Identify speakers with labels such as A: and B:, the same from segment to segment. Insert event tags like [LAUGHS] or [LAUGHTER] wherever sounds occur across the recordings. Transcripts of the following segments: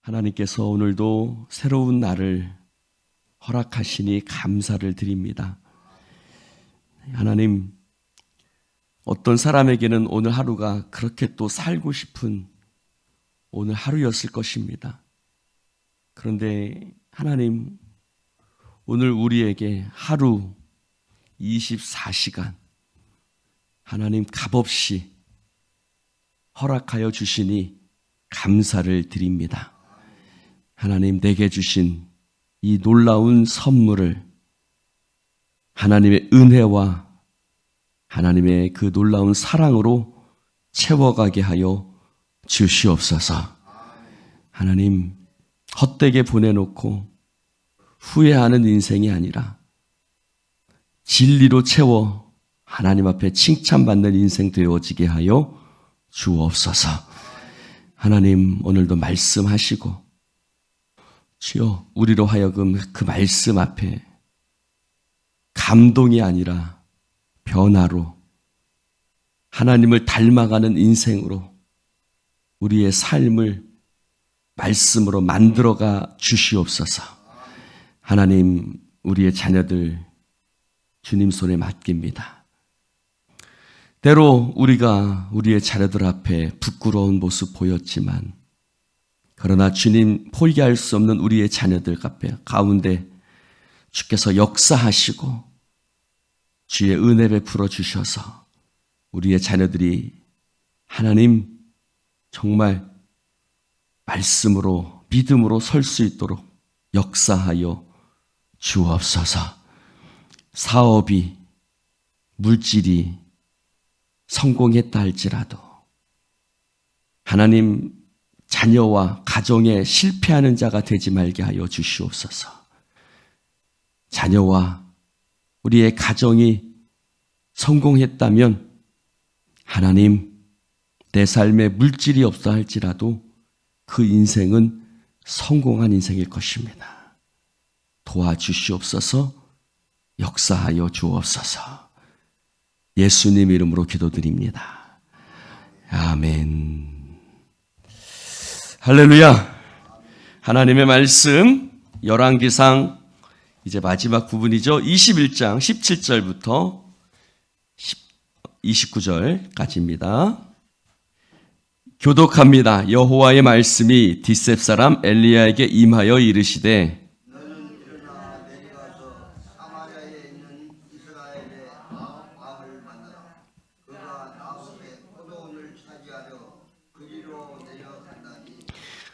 A: 하나님께서 오늘도 새로운 날을 허락하시니 감사를 드립니다. 하나님, 어떤 사람에게는 오늘 하루가 그렇게 또 살고 싶은 오늘 하루였을 것입니다. 그런데 하나님, 오늘 우리에게 하루 24시간 하나님 값없이 허락하여 주시니 감사를 드립니다. 하나님 내게 주신 이 놀라운 선물을 하나님의 은혜와 하나님의 그 놀라운 사랑으로 채워가게 하여 주시옵소서. 하나님, 헛되게 보내놓고 후회하는 인생이 아니라 진리로 채워 하나님 앞에 칭찬받는 인생 되어지게 하여 주옵소서. 하나님, 오늘도 말씀하시고, 주여, 우리로 하여금 그 말씀 앞에 감동이 아니라 변화로 하나님을 닮아가는 인생으로 우리의 삶을 말씀으로 만들어가 주시옵소서. 하나님, 우리의 자녀들 주님 손에 맡깁니다. 때로 우리가 우리의 자녀들 앞에 부끄러운 모습 보였지만, 그러나 주님 포기할 수 없는 우리의 자녀들 가운데 주께서 역사하시고 주의 은혜 베풀어 주셔서 우리의 자녀들이 하나님 정말 말씀으로 믿음으로 설 수 있도록 역사하여 주옵소서. 사업이 물질이 성공했다 할지라도 하나님 자녀와 가정에 실패하는 자가 되지 말게 하여 주시옵소서. 자녀와 우리의 가정이 성공했다면 하나님 내 삶에 물질이 없어 할지라도 그 인생은 성공한 인생일 것입니다. 도와주시옵소서 역사하여 주옵소서 예수님 이름으로 기도드립니다. 아멘. 할렐루야. 하나님의 말씀 열왕기상 이제 마지막 부분이죠. 21장 17절부터 29절까지입니다. 교독합니다. 여호와의 말씀이 디셉 사람 엘리야에게 임하여 이르시되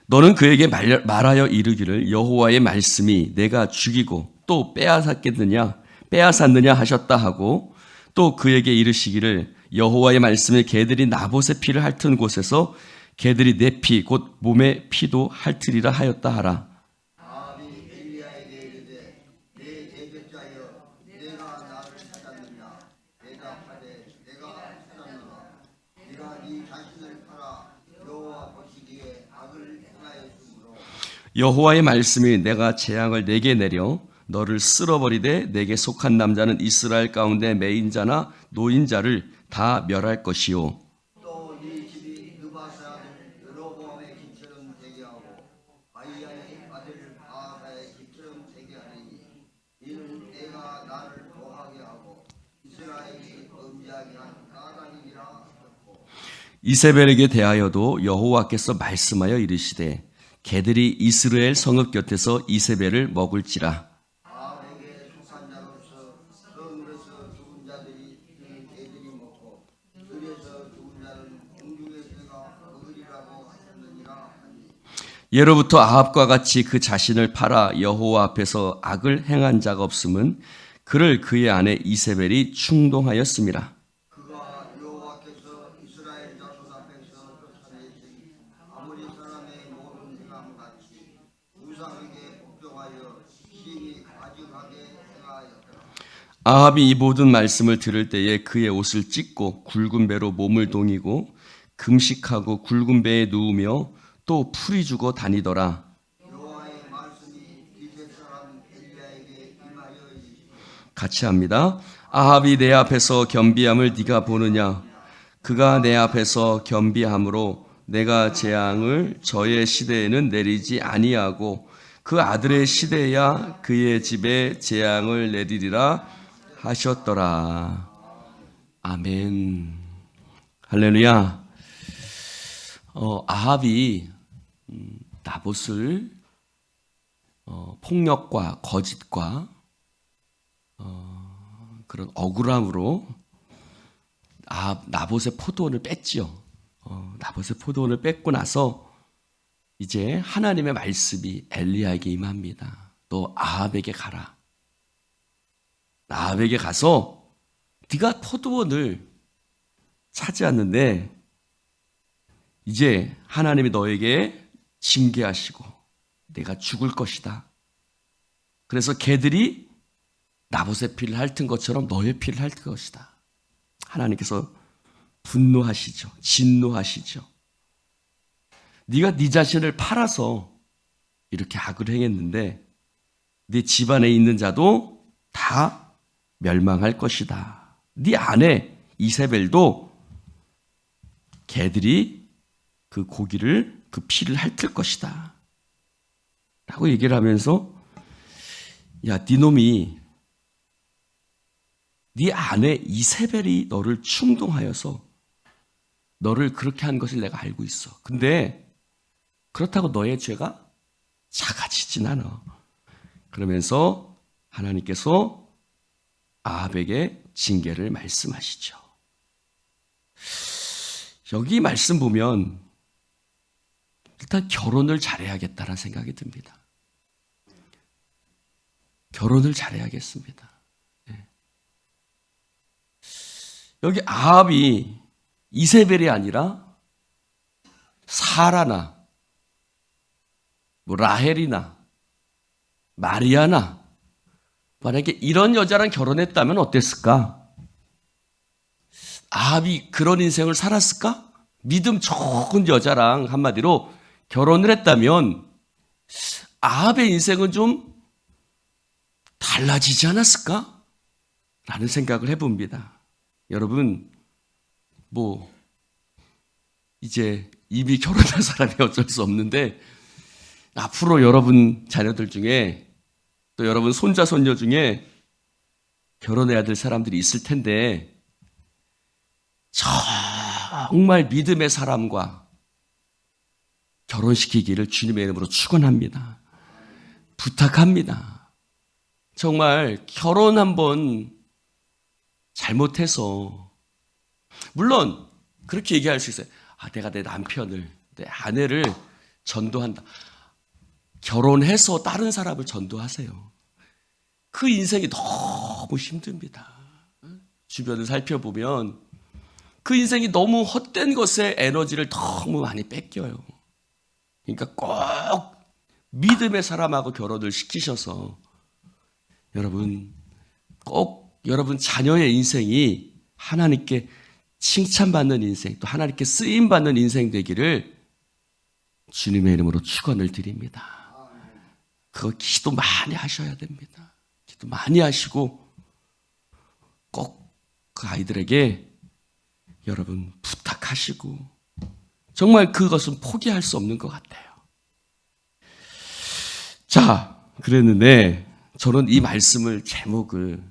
A: 너는 그에게 말- 말하여 이르기를 여호와의 말씀이 내가 죽이고 또 빼앗았겠느냐? 빼앗았느냐 하셨다 하고 또 그에게 이르시기를 여호와의 말씀을 개들이 나봇의 피를 핥은 곳에서 개들이 내 피 곧 몸의 피도 핥으리라 하였다 하라
B: 아합이 엘리야에게 이르되 내 대적자여 내가 나를 찾았느냐 대답하되 내가 찾았노라 네가 네 자신을 팔아 여호와 보시기에 악을 행하였으므로
A: 여호와의 말씀이 내가 재앙을 내게 내려 너를 쓸어버리되 내게 속한 남자는 이스라엘 가운데 매인자나 노인자를 다 멸할 것이요. 이세벨에게 대하여도 여호와께서 말씀하여 이르시되 개들이 이스라엘 성읍 곁에서 이세벨을 먹을지라
B: 그
A: 예로부터 아합과 같이 그 자신을 팔아 여호와 앞에서 악을 행한 자가 없음은 그를 그의 아내 이세벨이 충동하였습니다.
B: 그가 여호와께서 이스라엘 자손 앞에서 쫓아내신 아무리 사람의 모든 행함 같이 우상에게 복종하여 심히 가증하게 행하였더라.
A: 아합이 이 모든 말씀을 들을 때에 그의 옷을 찢고 굵은 배로 몸을 동이고 금식하고 굵은 배에 누우며 또 풀이 주고 다니더라. 같이 합니다. 아합이 내 앞에서 겸비함을 네가 보느냐? 그가 내 앞에서 겸비함으로 내가 재앙을 저의 시대에는 내리지 아니하고 그 아들의 시대야 그의 집에 재앙을 내리리라 하셨더라. 아멘. 할렐루야. 어, 아합이 음, 나봇을 어, 폭력과 거짓과 어, 그런 억울함으로 아, 나봇의 포도원을 뺐지요. 어, 나봇의 포도원을 뺏고 나서 이제 하나님의 말씀이 엘리야에게 임합니다. 너 아합에게 가라. 아합에게 가서 네가 포도원을 차지하는데 이제 하나님이 너에게 징계하시고 내가 죽을 것이다. 그래서 개들이 나봇의 피를 핥은 것처럼 너의 피를 핥을 것이다. 하나님께서 분노하시죠. 진노하시죠. 네가 네 자신을 팔아서 이렇게 악을 행했는데 네 집안에 있는 자도 다 멸망할 것이다. 네 아내 이세벨도 개들이 그 고기를 그 피를 핥을 것이다. 라고 얘기를 하면서 야, 네 놈이 네 아내 이세벨이 너를 충동하여서 너를 그렇게 한 것을 내가 알고 있어. 근데 그렇다고 너의 죄가 작아지진 않아. 그러면서 하나님께서 아합에게 징계를 말씀하시죠. 여기 말씀 보면 일단 결혼을 잘해야겠다는 생각이 듭니다. 결혼을 잘해야겠습니다. 예. 여기 아합이 이세벨이 아니라 사라나 뭐 라헬이나 마리아나 만약에 이런 여자랑 결혼했다면 어땠을까? 아합이 그런 인생을 살았을까? 믿음 좋은 여자랑 한마디로 결혼을 했다면 아합의 인생은 좀 달라지지 않았을까? 라는 생각을 해봅니다. 여러분, 뭐, 이제 이미 [LAUGHS] 결혼한 사람이 어쩔 수 없는데, 앞으로 여러분 자녀들 중에, 또 여러분 손자, 손녀 중에 결혼해야 될 사람들이 있을 텐데, 정말 믿음의 사람과 결혼시키기를 주님의 이름으로 축원합니다. 부탁합니다. 정말 결혼 한번 잘못해서 물론 그렇게 얘기할 수 있어요. 아, 내가 내 남편을 내 아내를 전도한다. 결혼해서 다른 사람을 전도하세요. 그 인생이 너무 힘듭니다. 주변을 살펴보면 그 인생이 너무 헛된 것에 에너지를 너무 많이 뺏겨요. 그러니까 꼭 믿음의 사람하고 결혼을 시키셔서 여러분 꼭 여러분 자녀의 인생이 하나님께 칭찬받는 인생 또 하나님께 쓰임 받는 인생 되기를 주님의 이름으로 축원을 드립니다. 그거 기도 많이 하셔야 됩니다. 기도 많이 하시고 꼭 그 아이들에게 여러분 부탁하시고 정말 그것은 포기할 수 없는 것 같아요. 자, 그랬는데 저는 이 말씀을 제목을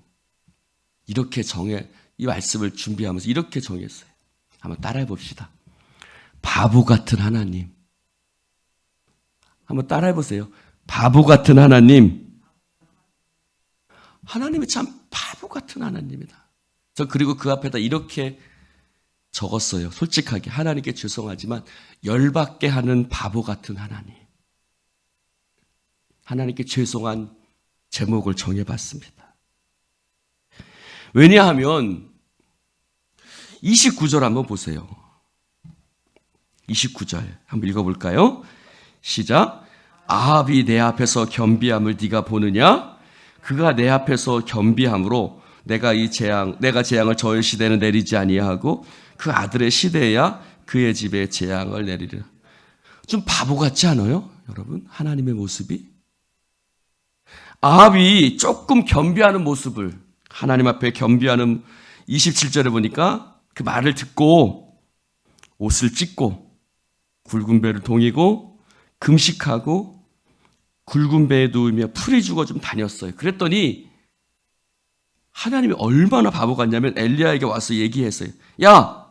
A: 이렇게 정해 이 말씀을 준비하면서 이렇게 정했어요. 한번 따라해 봅시다. 바보 같은 하나님. 한번 따라해 보세요. 바보 같은 하나님. 하나님이 참 바보 같은 하나님이다. 저 그리고 그 앞에다 이렇게 적었어요. 솔직하게 하나님께 죄송하지만 열받게 하는 바보 같은 하나님. 하나님께 죄송한 제목을 정해봤습니다. 왜냐하면 29절 한번 보세요. 29절 한번 읽어볼까요? 시작. 아합이 내 앞에서 겸비함을 네가 보느냐? 그가 내 앞에서 겸비함으로 내가 이 재앙, 내가 재앙을 저의 시대는 내리지 아니하고 그 아들의 시대야 그의 집에 재앙을 내리리라. 좀 바보 같지 않아요? 여러분? 하나님의 모습이? 아합이 조금 겸비하는 모습을 하나님 앞에 겸비하는 27절에 보니까 그 말을 듣고 옷을 찢고 굵은 배를 동이고 금식하고 굵은 배에 누우며 풀이 죽어 좀 다녔어요. 그랬더니 하나님이 얼마나 바보 같냐면 엘리야에게 와서 얘기했어요. 야,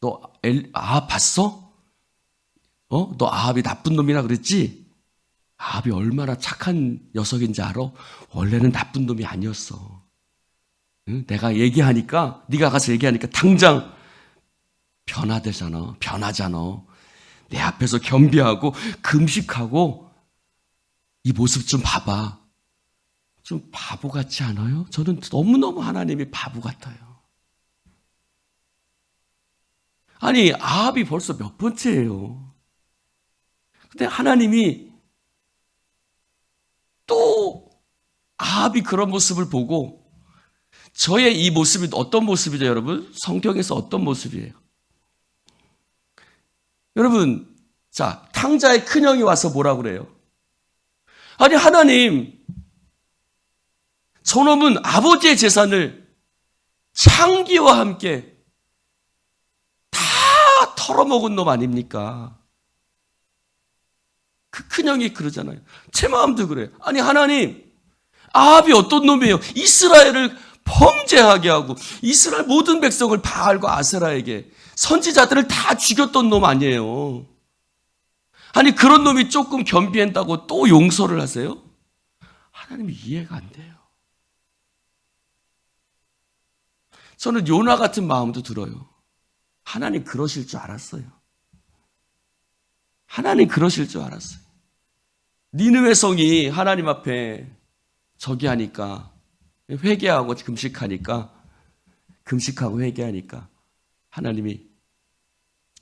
A: 너 엘, 아 봤어? 어? 너 아합이 나쁜 놈이라 그랬지? 아합이 얼마나 착한 녀석인지 알아? 원래는 나쁜 놈이 아니었어. 응? 내가 얘기하니까 네가 가서 얘기하니까 당장 변화되잖아. 변하잖아. 내 앞에서 겸비하고 금식하고 이 모습 좀 봐봐. 좀 바보 같지 않아요? 저는 너무너무 하나님이 바보 같아요. 아니, 아합이 벌써 몇 번째예요. 근데 하나님이 또 아합이 그런 모습을 보고 저의 이 모습이 어떤 모습이죠, 여러분? 성경에서 어떤 모습이에요? 여러분, 자, 탕자의 큰형이 와서 뭐라 그래요? 아니, 하나님, 저놈은 아버지의 재산을 창기와 함께 다 털어먹은 놈 아닙니까? 그 큰형이 그러잖아요. 제 마음도 그래요. 아니, 하나님, 아합이 어떤 놈이에요? 이스라엘을 범죄하게 하고 이스라엘 모든 백성을 바알과 아세라에게 선지자들을 다 죽였던 놈 아니에요. 아니 그런 놈이 조금 겸비한다고 또 용서를 하세요? 하나님이 이해가 안 돼요. 저는 요나 같은 마음도 들어요. 하나님 그러실 줄 알았어요. 하나님 그러실 줄 알았어요. 니느웨 성이 하나님 앞에 저기 하니까 회개하고 금식하니까 금식하고 회개하니까 하나님이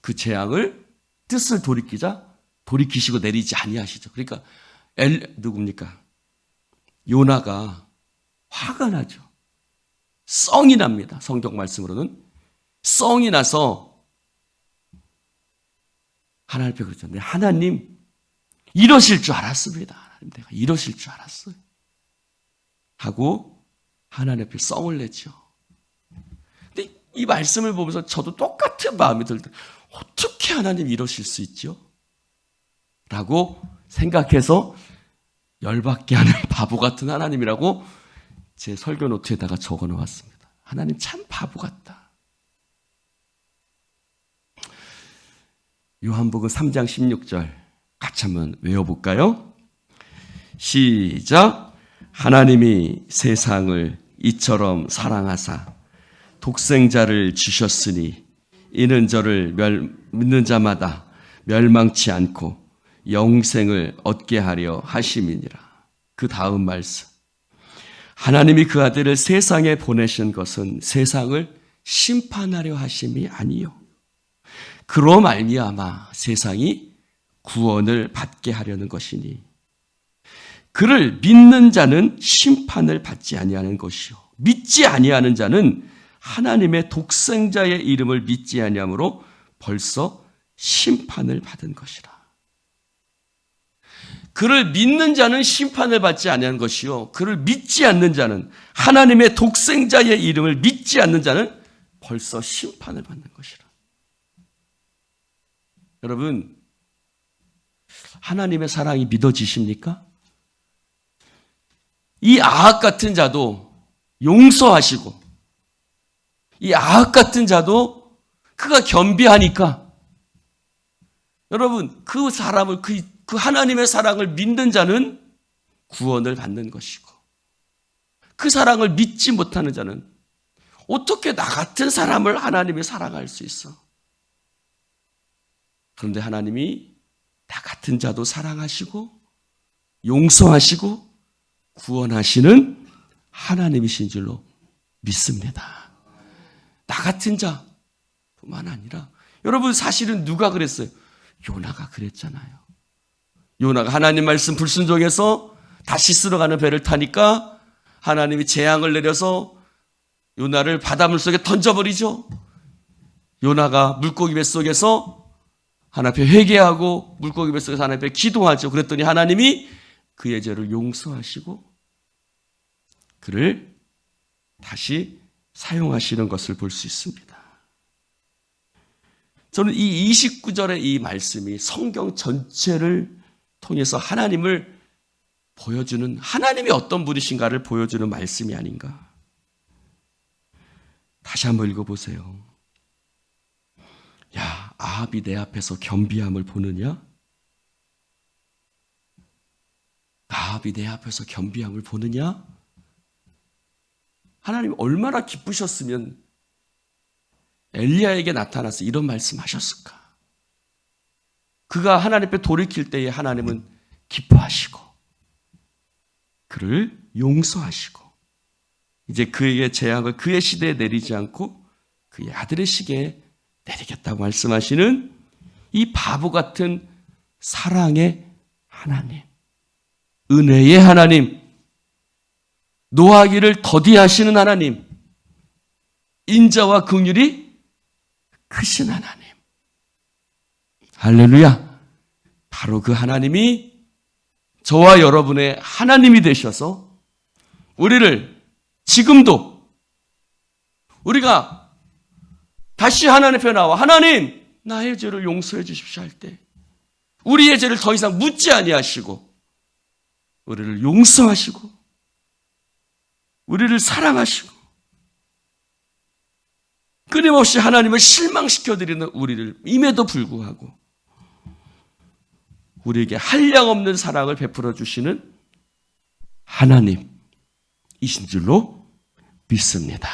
A: 그 재앙을 뜻을 돌이키자 돌이키시고 내리지 아니하시죠. 그러니까 엘 누굽니까? 요나가 화가 나죠. 썽이 납니다. 성경 말씀으로는 썽이 나서 하나님 앞에 그러잖아요. 하나님 이러실 줄 알았습니다. 하나님 내가 이러실 줄 알았어요. 하고 하나님 앞에 썽을 내죠. 이 말씀을 보면서 저도 똑같은 마음이 들더 어떻게 하나님 이러실 수 있죠? 라고 생각해서 열받게 하는 [LAUGHS] 바보 같은 하나님이라고 제 설교 노트에다가 적어 놓았습니다. 하나님 참 바보 같다. 요한복음 3장 16절 같이 한번 외워볼까요? 시작. 하나님이 세상을 이처럼 사랑하사 독생자를 주셨으니 이는 저를 멸, 믿는 자마다 멸망치 않고 영생을 얻게 하려 하심이니라. 그 다음 말씀. 하나님이 그 아들을 세상에 보내신 것은 세상을 심판하려 하심이 아니요. 그로 말미암아 세상이 구원을 받게 하려는 것이니 그를 믿는 자는 심판을 받지 아니하는 것이요 믿지 아니하는 자는 하나님의 독생자의 이름을 믿지 아니하므로 벌써 심판을 받은 것이라. 그를 믿는 자는 심판을 받지 아니하는 것이요 그를 믿지 않는 자는 하나님의 독생자의 이름을 믿지 않는 자는 벌써 심판을 받는 것이라. 여러분 하나님의 사랑이 믿어지십니까? 이 아합 같은 자도 용서하시고 이 아합 같은 자도 그가 겸비하니까 여러분 그 사람을 그, 그 하나님의 사랑을 믿는 자는 구원을 받는 것이고 그 사랑을 믿지 못하는 자는 어떻게 나 같은 사람을 하나님이 사랑할 수 있어? 그런데 하나님이 나 같은 자도 사랑하시고 용서하시고 구원하시는 하나님이신 줄로 믿습니다. 나 같은 자뿐만 아니라 여러분 사실은 누가 그랬어요? 요나가 그랬잖아요. 요나가 하나님 말씀 불순종해서 다시 쓸어가는 배를 타니까 하나님이 재앙을 내려서 요나를 바닷물 속에 던져버리죠. 요나가 물고기 뱃속에서 하나님 앞에 회개하고 물고기 뱃속에서 하나님 앞에 기도하죠. 그랬더니 하나님이 그의 죄를 용서하시고 그를 다시 사용하시는 것을 볼 수 있습니다. 저는 이 29절의 이 말씀이 성경 전체를 통해서 하나님을 보여주는 하나님이 어떤 분이신가를 보여주는 말씀이 아닌가. 다시 한번 읽어보세요. 야, 아합이 내 앞에서 겸비함을 보느냐? 아합이 내 앞에서 겸비함을 보느냐? 하나님 얼마나 기쁘셨으면 엘리야에게 나타나서 이런 말씀 하셨을까? 그가 하나님 앞에 돌이킬 때에 하나님은 기뻐하시고 그를 용서하시고 이제 그에게 재앙을 그의 시대에 내리지 않고 그의 아들의 시계에 내리겠다고 말씀하시는 이 바보 같은 사랑의 하나님, 은혜의 하나님, 노하기를 더디하시는 하나님, 인자와 긍휼이 크신 하나님. 할렐루야. 바로 그 하나님이 저와 여러분의 하나님이 되셔서 우리를 지금도 우리가 다시 하나님 앞에 나와 하나님 나의 죄를 용서해 주십시오 할 때 우리의 죄를 더 이상 묻지 아니하시고 우리를 용서하시고 우리를 사랑하시고 끊임없이 하나님을 실망시켜 드리는 우리를 임에도 불구하고 우리에게 한량없는 사랑을 베풀어 주시는 하나님이신 줄로 믿습니다.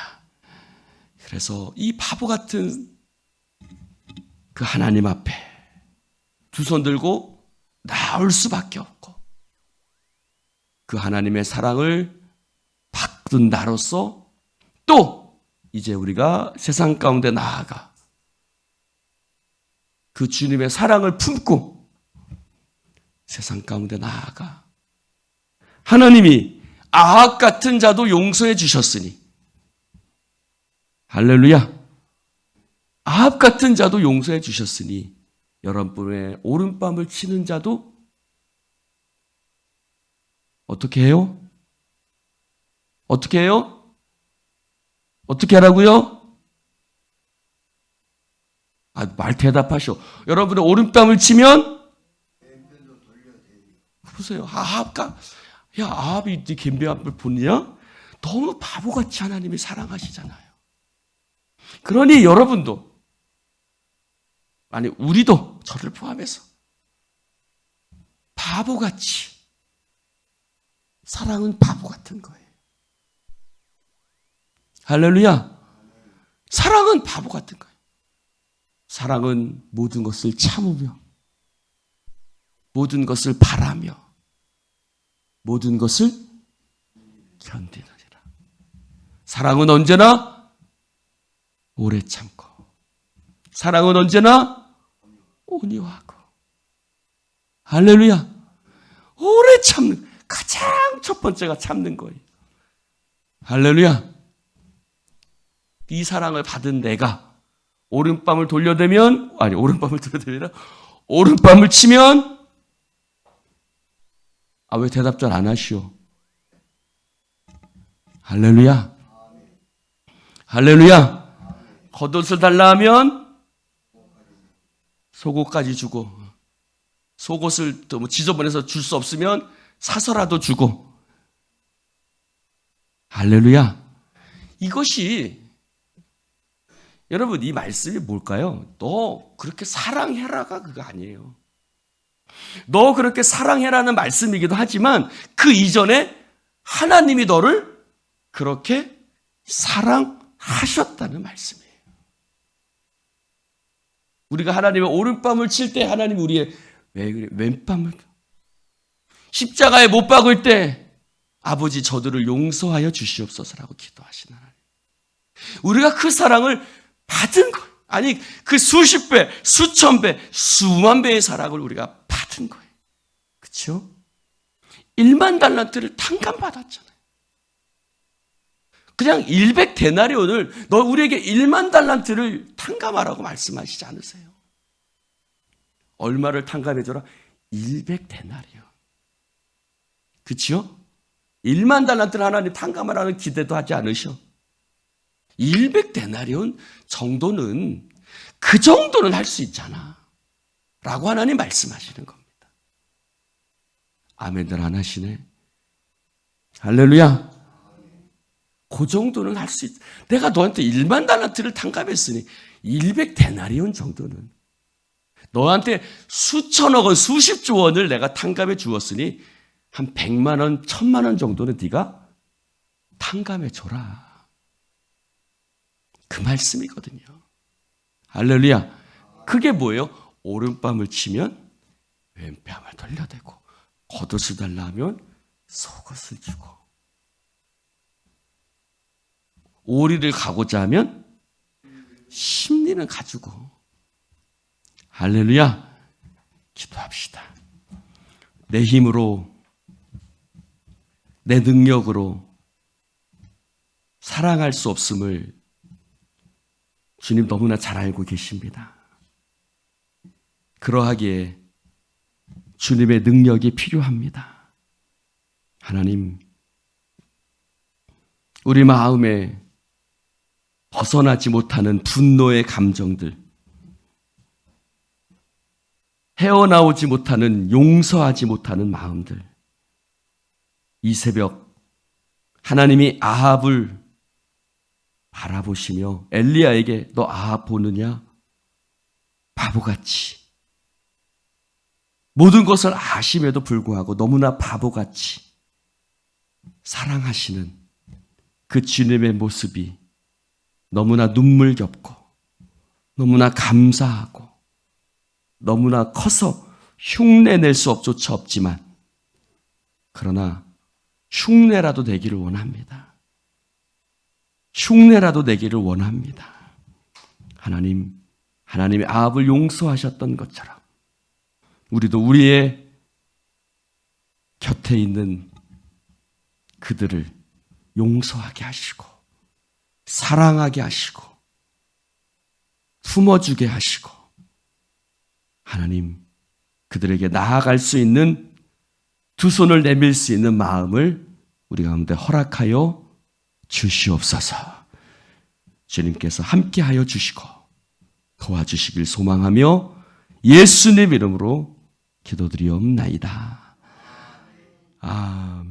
A: 그래서 이 바보 같은 그 하나님 앞에 두 손 들고 나올 수밖에 없고 그 하나님의 사랑을 받은 나로서 또 이제 우리가 세상 가운데 나아가 그 주님의 사랑을 품고 세상 가운데 나아가 하나님이 아합 같은 자도 용서해 주셨으니 할렐루야 아합 같은 자도 용서해 주셨으니 여러분의 오른밤을 치는 자도 어떻게 해요? 어떻게 해요? 어떻게 하라고요? 아, 말 대답하시오. 여러분의 오른뺨을 치면 보세요. 아합가 야 아합이 네 gem비함을 보느냐? 너무 바보같이 하나님이 사랑하시잖아요. 그러니 여러분도 아니 우리도 저를 포함해서 바보같이 사랑은 바보 같은 거예요. 할렐루야. 사랑은 바보 같은 거예요. 사랑은 모든 것을 참으며 모든 것을 바라며 모든 것을 견디느니라. 사랑은 언제나 오래 참고 사랑은 언제나 온유하고 할렐루야. 오래 참는 가장 첫 번째가 참는 거예요. 할렐루야. 이 사랑을 받은 내가 오른밤을 돌려대면 아니 오른밤을 돌려대면 오른밤을 치면 아 왜 대답 잘 안 하시오? 할렐루야. 할렐루야. 겉옷을 달라 하면 속옷까지 주고 속옷을 또 뭐 지저분해서 줄 수 없으면 사서라도 주고 할렐루야. 이것이 여러분 이 말씀이 뭘까요? 너 그렇게 사랑해라가 그거 아니에요. 너 그렇게 사랑해라는 말씀이기도 하지만 그 이전에 하나님이 너를 그렇게 사랑하셨다는 말씀이에요. 우리가 하나님의 오른밤을 칠 때 하나님 우리의 왜 그래 왼밤을 십자가에 못 박을 때 아버지 저들을 용서하여 주시옵소서라고 기도하시는 하나님. 우리가 그 사랑을 받은 거예요. 아니 그 수십 배, 수천 배, 수만 배의 사랑을 우리가 받은 거예요. 그렇죠? 1만 달란트를 탕감 받았잖아요. 그냥 100 데나리온을 너 우리에게 1만 달란트를 탕감하라고 말씀하시지 않으세요? 얼마를 탕감해 줘라? 100 데나리온. 그렇죠? 1만 달란트를 하나님 탕감하라는 기대도 하지 않으셔. 100 데나리온 정도는 그 정도는 할 수 있잖아. 라고 하나님 말씀하시는 겁니다. 아멘들 안 하시네. 할렐루야. 그 정도는 할 수 있. 내가 너한테 1만 달란트를 탕감했으니 100데나리온 정도는 너한테 수천억 원, 수십조 원을 내가 탕감해 주었으니 한 100만 원, 1000만 원 정도는 네가 탕감해 줘라. 그 말씀이거든요. 할렐루야. 그게 뭐예요? 오른밤을 치면 왼뺨을 돌려대고 겉옷을 달라 하면 속옷을 주고 오리를 가고자 하면 심리는 가지고 할렐루야 기도합시다. 내 힘으로 내 능력으로 사랑할 수 없음을 주님 너무나 잘 알고 계십니다. 그러하기에 주님의 능력이 필요합니다. 하나님, 우리 마음에 벗어나지 못하는 분노의 감정들, 헤어나오지 못하는 용서하지 못하는 마음들, 이 새벽 하나님이 아합을 바라보시며 엘리야에게 너 아합 보느냐? 바보같이 모든 것을 아심에도 불구하고 너무나 바보같이 사랑하시는 그 주님의 모습이 너무나 눈물겹고 너무나 감사하고 너무나 커서 흉내낼 수 없조차 없지만 그러나 흉내라도 내기를 원합니다. 흉내라도 내기를 원합니다. 하나님, 하나님의 아합을 용서하셨던 것처럼 우리도 우리의 곁에 있는 그들을 용서하게 하시고 사랑하게 하시고 품어주게 하시고 하나님 그들에게 나아갈 수 있는 두 손을 내밀 수 있는 마음을 우리 가운데 허락하여 주시옵소서. 주님께서 함께하여 주시고 도와주시길 소망하며 예수님 이름으로 기도드리옵나이다. 아.